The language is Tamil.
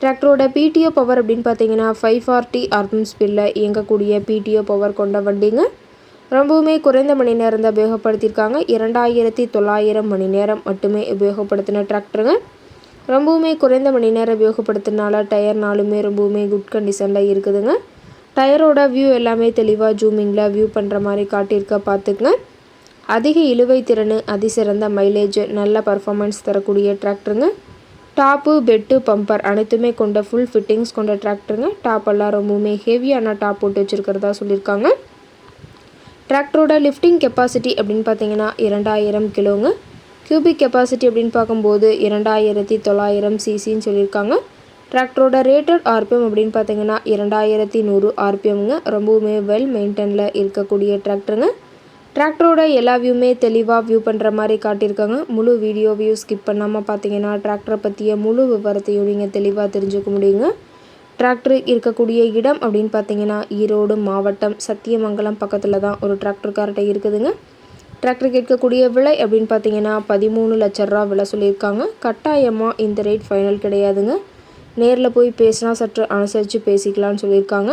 டிராக்டரோட பிடிஓ பவர் அப்படின்னு பார்த்தீங்கன்னா ஃபைவ் ஃபார்ட்டி ஆர்பம் ஸ்பீடில் இயங்கக்கூடிய பிடிஓ பவர் கொண்ட வண்டிங்க. ரொம்பவுமே குறைந்த மணி நேரம் தான் உபயோகப்படுத்தியிருக்காங்க. இரண்டாயிரத்தி தொள்ளாயிரம் மணி நேரம் மட்டுமே உபயோகப்படுத்தின டிராக்டருங்க. ரொம்பவுமே குறைந்த மணி நேரம் உபயோகப்படுத்தினால டயர்னாலுமே ரொம்பவுமே குட் கண்டிஷனில் இருக்குதுங்க. டயரோட வியூ எல்லாமே தெளிவாக ஜூமிங்கில் வியூ பண்ணுற மாதிரி காட்டியிருக்க பார்த்துக்குங்க. அதிக இழுவை திறன் அதிசிறந்த மைலேஜ் நல்ல பர்ஃபார்மன்ஸ் தரக்கூடிய டிராக்டருங்க. டாப்பு பெட்டு பம்பர் அனைத்துமே கொண்ட ஃபுல் ஃபிட்டிங்ஸ் கொண்ட டிராக்டருங்க டாப் எல்லாம் ரொம்பவுமே ஹெவியான டாப் போட்டு வச்சுருக்கிறதா சொல்லியிருக்காங்க. டிராக்டரோட லிஃப்டிங் கெப்பாசிட்டி அப்படின்னு பார்த்தீங்கன்னா இரண்டாயிரம் கிலோங்க. கியூபிக் கெப்பாசிட்டி அப்படின்னு பார்க்கும்போது இரண்டாயிரத்தி தொள்ளாயிரம் சிசின்னு சொல்லியிருக்காங்க. டிராக்டரோட ரேட்டட் ஆர்பிஎம் அப்படின்னு பார்த்தீங்கன்னா இரண்டாயிரத்தி நூறு ஆர்பிஎம்ங்க. ரொம்பவுமே வெல் மெயின்டெனில் இருக்கக்கூடிய டிராக்டருங்க டிராக்டரோட எல்லா வியூமே தெளிவாக வியூ பண்ணுற மாதிரி காட்டியிருக்காங்க. முழு வீடியோ வியூ ஸ்கிப் பண்ணாமல் பார்த்தீங்கன்னா டிராக்டரை பற்றிய முழு விவரத்தையும் நீங்கள் தெளிவாக தெரிஞ்சுக்க முடியுங்க. டிராக்டர் இருக்கக்கூடிய இடம் அப்படின்னு பார்த்தீங்கன்னா ஈரோடு மாவட்டம் சத்தியமங்கலம் பக்கத்தில் தான் ஒரு டிராக்டர்கார்ட்டை இருக்குதுங்க. டிராக்டர் கேட்கக்கூடிய விலை அப்படின்னு பார்த்தீங்கன்னா பதிமூணு லட்ச ரூபா விலை சொல்லியிருக்காங்க. கட்டாயமாக இந்த ரேட் ஃபைனல் கிடையாதுங்க. நேரில் போய் பேசினா சற்று அனுசரித்து பேசிக்கலாம்னு சொல்லியிருக்காங்க.